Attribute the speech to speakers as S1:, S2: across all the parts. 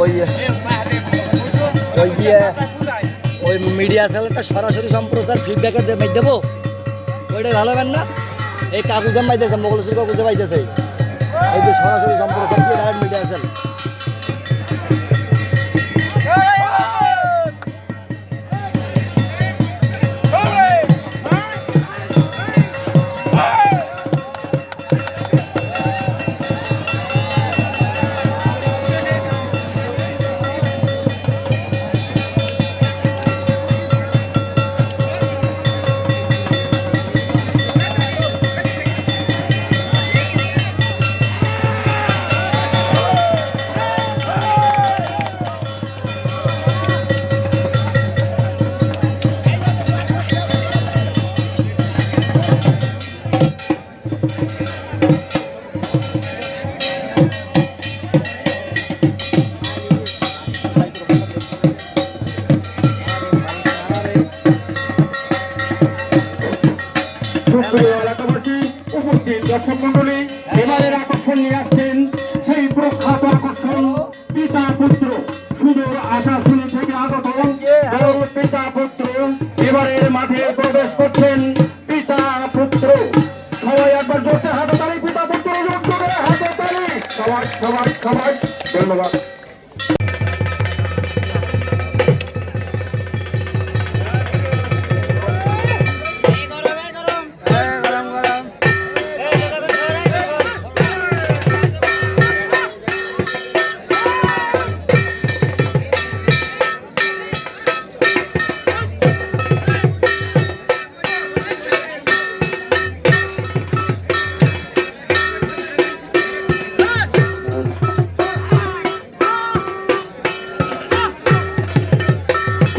S1: ওই ওই ইয়ে ওই মিডিয়া চ্যানেলটা সরাসরি সম্প্রচার ফিডব্যাকের দেবো ওইটাই ভালো হবেন না? এই কাকুদের পাইতেছে মোগলসুর কাকুদের পাইতেছে এই যে সরাসরি সম্প্রচার দিয়ে ডাইরেক্ট মিডিয়া
S2: চ্যানেল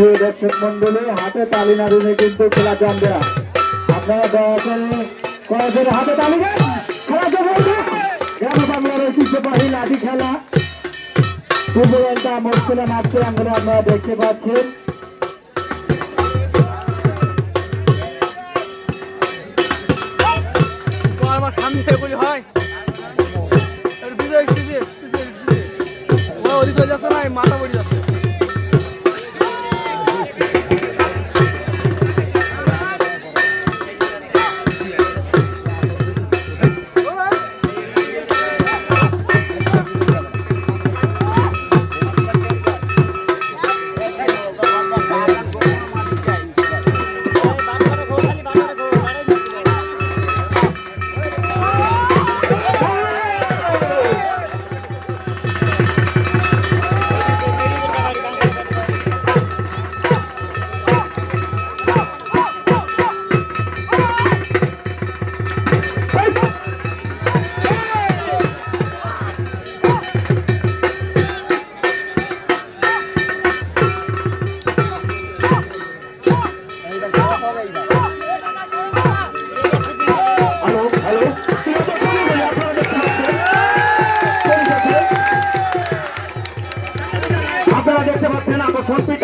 S2: প্রিয় দর্শক মন্ডলী হাতে তালি না দিলে কিন্তু খেলা জমবে না। আপনারা দয়া করে কয়েকজন হাতে তালি খেলা লাঠি খেলা। ফুটবলটা মুশকিলে মাঠে আমরা আপনারা দেখতে পাচ্ছেন।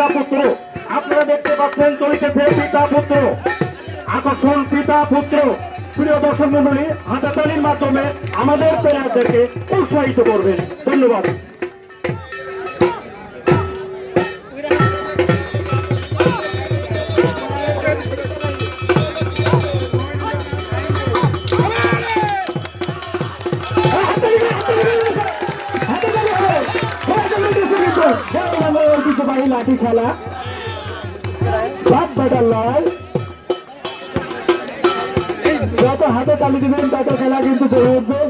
S2: পিতা পুত্র আপনারা দেখতে পাচ্ছেন চলিতেছে পিতা পুত্র আকর্ষণ পিতা পুত্র প্রিয় দর্শক মন্ডলী হাতাতালির মাধ্যমে আমাদের প্লেয়ারদেরকে উৎসাহিত করবেন। ধন্যবাদ। লাঠি খেলা। সব ব্যাটার লয়। যত হাতে তালি দিবেন তত খেলা কিন্তু বেড়ে উঠবে।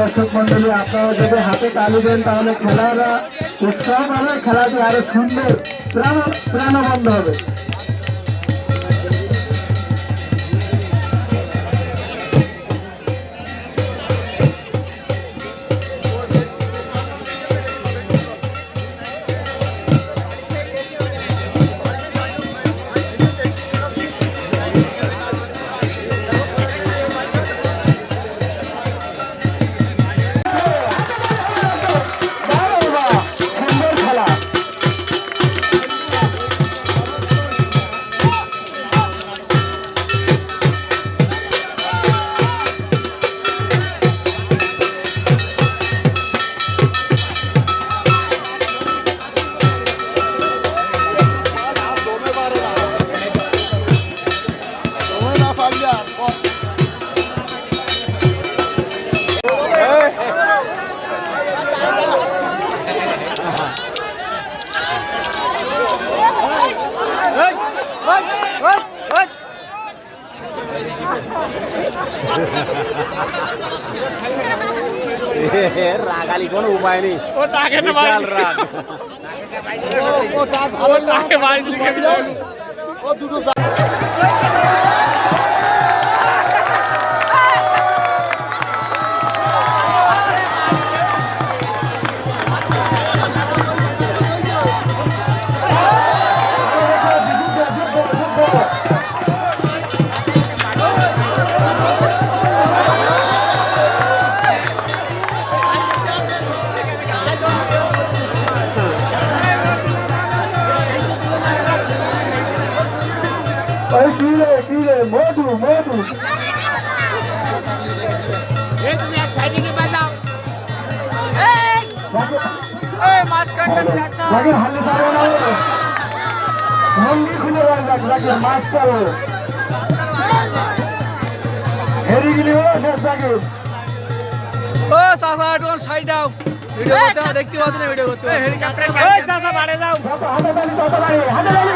S2: দর্শক মন্ডলী, আপনারা যদি হাতে তালি দেন, তাহলে খেলাটা উৎসাহ পাবে, খেলাটি আরও সুন্দর, প্রাণ প্রাণবন্ধ হবে।
S3: রাগালি কোনো উপায় নেই।
S4: ও টাকে না
S3: বিশাল রাগ।
S4: ও টাকে দিকে
S2: ওই লাগে হালে পারো না মন্দির খুলে লাগে মাছ পারো হেরি গেলি ও শেষ লাগে।
S4: ও চাচা একটু সাইড দাও। ভিডিও করতে হবে, দেখতে পাচ্ছি না ভিডিও করতে হেলিকপ্টার
S2: যত হাতে তালি হাতে বাড়ি হাতে তালি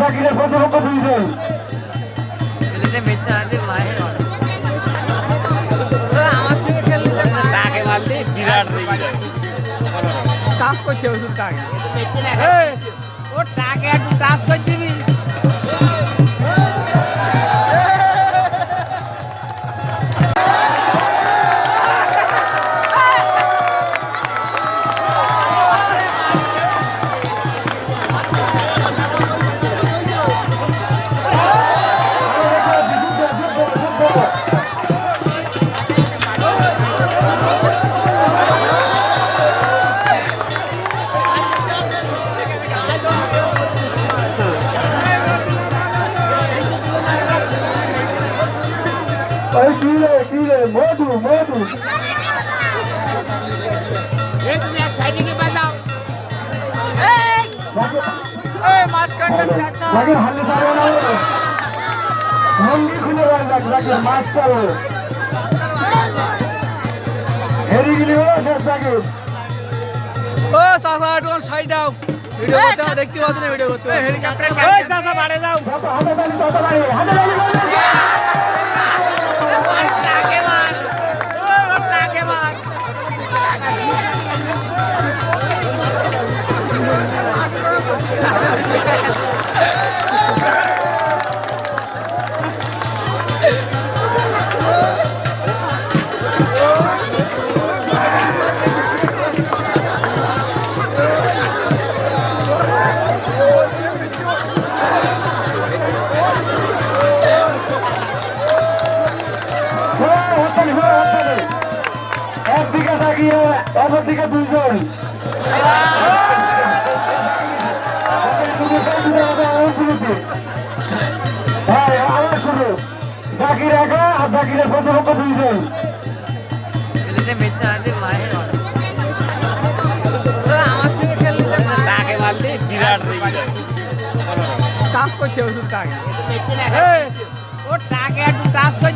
S2: জাকিরের প্রতিপক্ষ দুইজন।
S4: আমার সঙ্গে ও যে
S3: তাকে মারলে বিরাট রেগে যায়
S4: টাচ করতে হবে শুধু টাকে
S3: ও তাকে একটু টাচ করে দিবি
S2: ওই কিরে কিরে মধু মধু লাগে হালে পারো না মন্দির খুলে রাখ লাগে মাছ পারো হেরি গেলি ও শেষ লাগে
S4: ও চাচা একটু সাইড দাও ভিডিও করতে হবে, দেখতে পাচ্ছি না ভিডিও করতে হেলিকপ্টার
S2: যত হাতে তালি তত বাড়ি হাতে তালি করলে হতালি জাকির একা আর জাকিরের প্রতিপক্ষ দুইজন
S4: টাকে
S3: ও একটু করে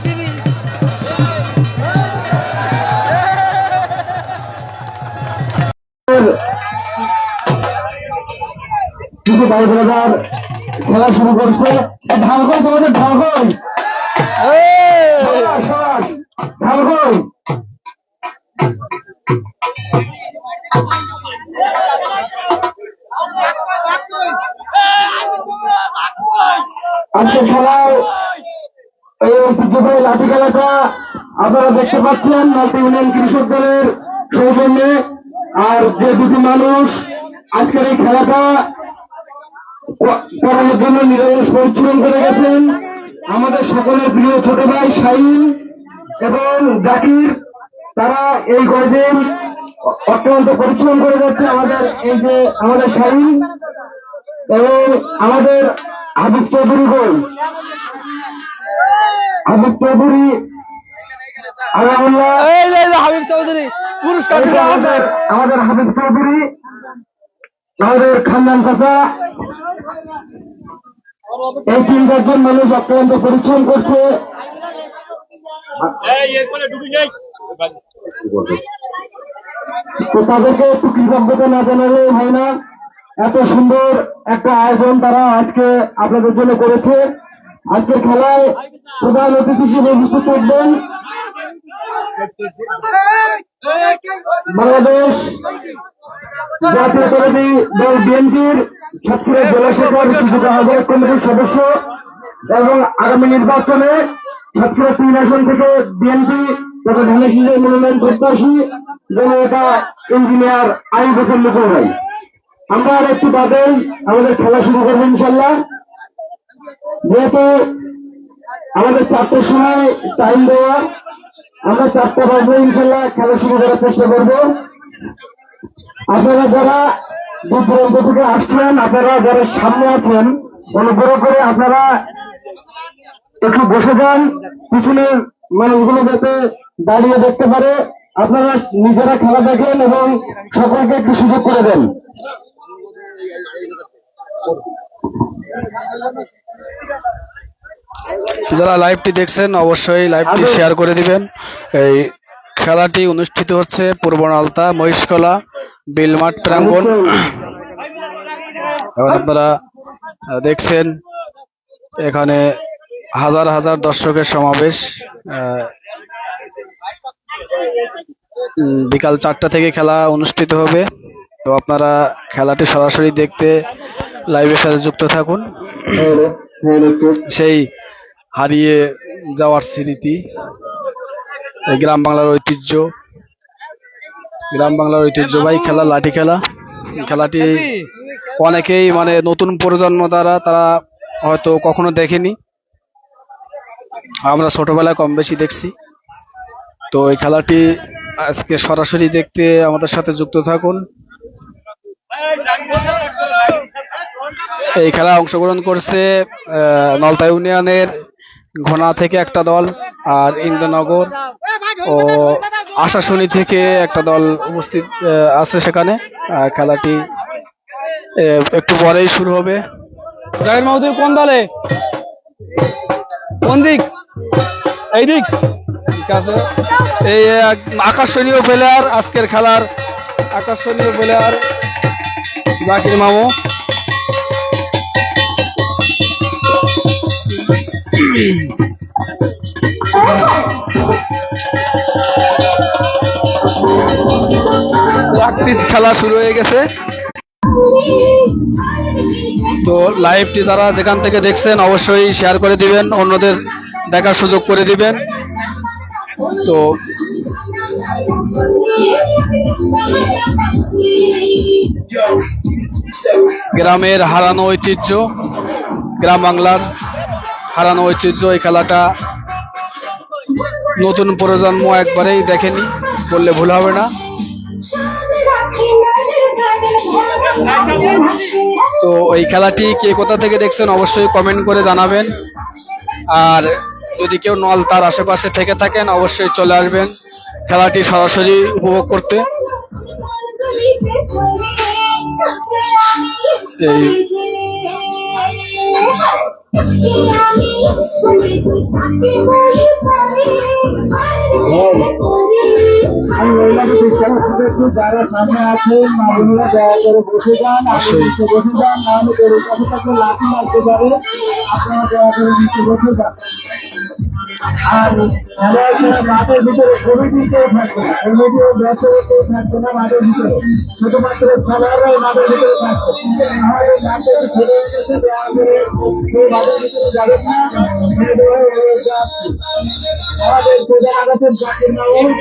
S2: কিছু ভাই ব্রাদার খেলা শুরু করছে। ঢাল কই তোমাদের ঢাল আজকে খেলায়
S5: ঐতিহ্যবাহী লাঠি খেলাটা আপনারা দেখতে পাচ্ছেন মাল্টি ইউনিয়ন কৃষক দলের সৌজন্যে। আর যে দুটি মানুষ আজকের এই খেলাটা করানোর জন্য নিরলস পরিশ্রম করে গেছেন। আমাদের সকলের প্রিয় ছোট ভাই শাহিন এবং জাকির, তারা এই কয়দিন অ- অত্যন্ত পরিশ্রম করে যাচ্ছে আমাদের, এই যে আমাদের শাহিন এবং আমাদের হাবিব চৌধুরী বই হাবিব চৌধুরী
S4: হাবিব চৌধুরী পুরস্কার
S5: আমাদের হাবিব চৌধুরী আমাদের খানদান চাচা। এই তিন চারজন মানুষ অত্যন্ত পরিশ্রম করছে। তো তাদেরকে একটু কৃতজ্ঞতা না জানালে হয় না। এত সুন্দর একটা আয়োজন তারা আজকে আপনাদের জন্য করেছে। আজকের খেলায় প্রধান অতিথি হিসেবে উপস্থিত থাকবেন। বাংলাদেশ জাতীয় কমিটি দল বিএনপির সাতক্ষীরা জেলা শাখার সুযোগ আহ্বায়ক কমিটির সদস্য এবং আগামী নির্বাচনে সাতক্ষীরা তিন আসন থেকে বিএনপি তথা ধানেশীলের মনোনয়ন প্রত্যাশী জননেতা ইঞ্জিনিয়ার আইব হোসেন ভাই আমরা আর একটু বাদেই আমাদের খেলা শুরু করব ইনশাল্লাহ। যেহেতু আমাদের চারটের সময় টাইম দেওয়া, আমরা চারটা বাজলে ইনশাল্লাহ খেলা শুরু করার চেষ্টা করব। আপনারা যারা দূর দূরান্ত থেকে আসছেন, আপনারা যারা সামনে আছেন, অনুগ্রহ করে আপনারা একটু বসে যান। পিছনের মানুষগুলো যাতে দাঁড়িয়ে দেখতে পারে। আপনারা নিজেরা খেলা দেখেন এবং সকলকে একটু সুযোগ করে দেন।
S4: যারা লাইভটি দেখছেন অবশ্যই লাইভটি শেয়ার করে দিবেন। এই খেলাটি অনুষ্ঠিত হচ্ছে পূর্ব নালতা মহিষকলা বিলমাঠ প্রাঙ্গণ। এখন আপনারা দেখছেন এখানে হাজার হাজার দর্শকের সমাবেশ। আহ, বিকাল চারটা থেকে খেলা অনুষ্ঠিত হবে। তো আপনারা খেলাটি সরাসরি দেখতে লাইভের সাথে যুক্ত থাকুন। সেই হারিয়ে যাওয়ার স্মৃতি গ্রাম বাংলার ঐতিহ্য। গ্রাম বাংলার ঐতিহ্যবাহী খেলা, লাঠি খেলা। খেলাটি অনেকেই মানে নতুন প্রজন্ম দ্বারা তারা হয়তো কখনো দেখেনি। আমরা ছোটবেলায় কম বেশি দেখছি। তো এই খেলাটি আজকে সরাসরি দেখতে আমাদের সাথে যুক্ত থাকুন। এই খেলায় অংশগ্রহণ করছে নলতা ইউনিয়নের ঘোনা থেকে একটা দল আর ইন্দ্রনগর ও আশাশুনি থেকে একটা দল উপস্থিত আছে সেখানে। খেলাটি একটু পরেই শুরু হবে। জাহির মাহুদি কোন দলে? কোন দিক? এই দিক? ঠিক আছে। এই আকর্ষণীয় প্লেয়ার আজকের খেলার আকর্ষণীয় প্লেয়ার জাকির মামু। প্র্যাকটিস খেলা শুরু হয়ে গেছে। তো লাইভটি যারা যেখান থেকে দেখছেন, অবশ্যই শেয়ার করে দিবেন, অন্যদের দেখার সুযোগ করে দিবেন। তো গ্রামের হারানো ঐতিহ্য, গ্রাম বাংলার হারানো ঐতিহ্য, এই খেলাটা নতুন প্রজন্ম একবারেই দেখেনি, বললে ভুল হবে না। তো এই খেলাটি কে কোথা থেকে দেখছেন অবশ্যই কমেন্ট করে জানাবেন। আর যদি কেউ নল তার আশেপাশে থেকে থাকেন, অবশ্যই চলে আসবেন। খেলাটি সরাসরি উপভোগ করতে।
S5: আমি মহিলাকে সাথে একটু আছেন মা বোনেরা দয়া করে বসে যান
S4: অবশ্যই।
S5: নিচে যান নাহলে গরুর কাছে থাকলে পারে আপনারা দয়া করে নিচে বসে যান
S6: আর মাঠের ভিতরে থাকবে না। কমিটি থাকবে না মাঠের ভিতরে। শুধুমাত্র খেলোয়াড়রাই মাঠের ভিতরে থাকবে। আমাদের মাঠের না। আমাদের প্রধান মাহমুদ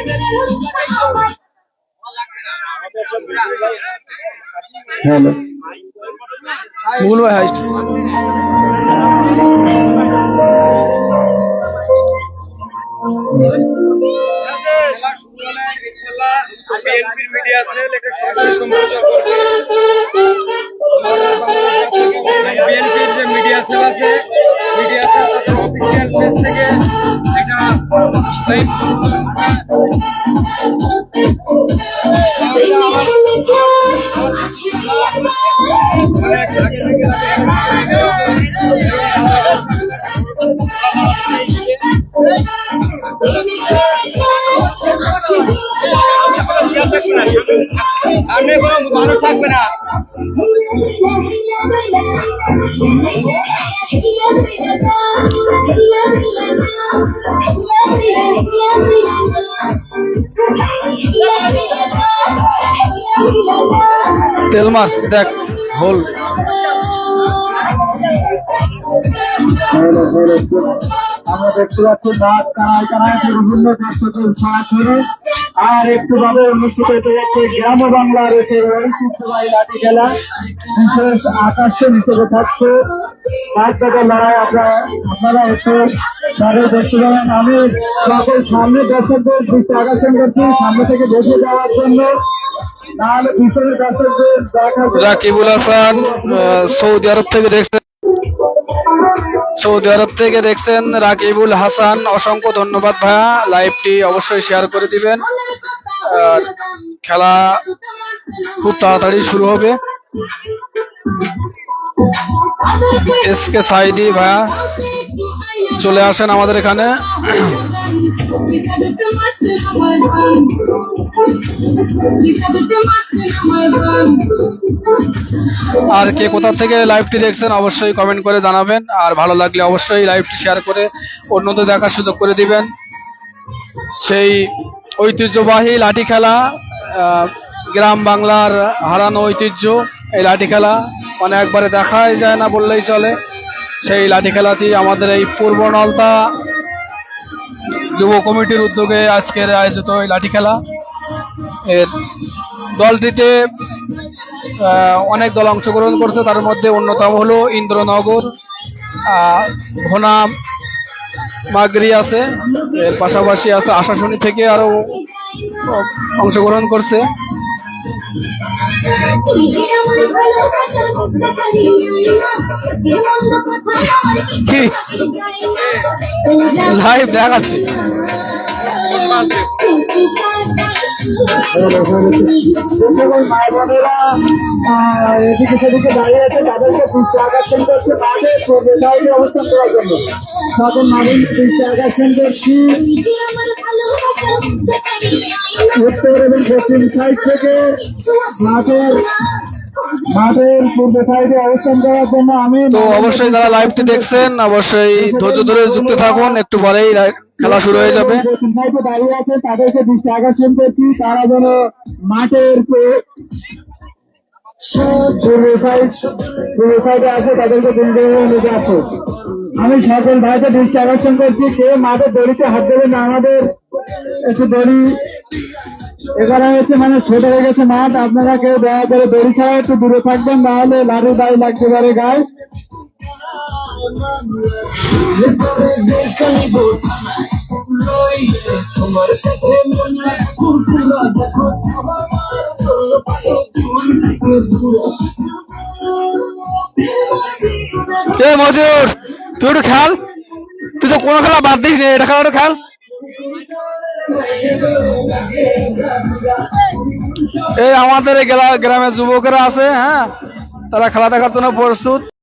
S6: হ্যালো।
S4: মুকুল ভাই হাইস্ট।
S7: বিএনপির মিডিয়া সেল এটা সরাসরি সম্প্রচার করবে
S4: তেল মাছ, দেখ, হোল।
S6: আমরা দেখতে পাচ্ছি রাত কানায় কানায় বিভিন্ন দর্শকের সরাসরি আর একটু ভাবে অনুষ্ঠিত হতে যাচ্ছে গ্রাম বাংলার ঐতিহ্যবাহী লাঠি খেলা। বিশেষ আকর্ষণ হিসেবে থাকছে। পাঁচ টাকার লড়াই আপনারা আপনারা একটু তাদের দেখতে পাবেন আমি সকল সামনে দর্শকদের দৃষ্টি আকর্ষণ করছি, সামনে থেকে বসে যাওয়ার জন্য।
S4: রাকিবুল হাসান সৌদি আরব থেকে দেখছেন। সৌদি আরব থেকে দেখছেন রাকিবুল হাসান। অসংখ্য ধন্যবাদ ভাইয়া। লাইভটি অবশ্যই শেয়ার করে দিবেন। আর খেলা খুব তাড়াতাড়ি শুরু হবে। এস কে সাইদি ভাইয়া চলে আসেন আমাদের এখানে। আর কে কোথা থেকে লাইভটি দেখছেন অবশ্যই কমেন্ট করে জানাবেন। আর ভালো লাগলে অবশ্যই লাইভটি শেয়ার করে অন্যদের দেখার সুযোগ করে দিবেন। সেই ঐতিহ্যবাহী লাঠি খেলা গ্রাম বাংলার হারানো ঐতিহ্য, এই লাঠি খেলা মানে একবারে দেখাই যায় না বললেই চলে। সেই লাঠি খেলাটি আমাদের এই পূর্ব নলতা যুব কমিটির উদ্যোগে আজকের আয়োজিত এই লাঠি খেলা। এর দলটিতে অনেক দল অংশগ্রহণ করছে। তার মধ্যে অন্যতম হলো ইন্দ্রনগর ঘোনা, মাগরি আছে। এর পাশাপাশি আছে আশাশনী থেকে আরও অংশগ্রহণ করছে। লাইভ দেখাচ্ছি।
S6: মা বোনেরা এদিকে দাঁড়িয়ে আছে তাদেরকে দৃষ্টি আকর্ষণ করছে মাঠে প্রবেশাইতে অবস্থান করার জন্য সকল মানুষ দৃষ্টি আকর্ষণ উত্তর এবং পশ্চিম সাইড থেকে মাঠের মাঠের পূর্ব সাইডে অবস্থান করার জন্য আমি
S4: তো অবশ্যই যারা লাইভটি দেখছেন অবশ্যই ধৈর্য ধরে যুক্ত থাকুন একটু পরেই খেলা শুরু হয়ে যাবে।
S6: দাঁড়িয়ে আছে তাদেরকে দৃষ্টি আকর্ষণ করছি তারা যেন মাঠের আমি সকল ভাইকে দৃষ্টি আকর্ষণ করছি, কে মাঠে দড়িতে হাত দেবে না আমাদের? একটু দড়ি। এখানে হচ্ছে মানে ছোট হয়ে গেছে মাঠ, আপনারা কেউ দয়া করে দড়ি ছাড়া একটু দূরে থাকবেন নাহলে লাড়ু দায় লাগতে পারে গায়ে।
S4: মজুর, তুই একটু খেল। তুই তো কোনো খেলা বাদ দিস নি, এটা খেলা খেল। এই আমাদের গ্রামের যুবকেরা আছে হ্যাঁ? তারা খেলা দেখার জন্য প্রস্তুত।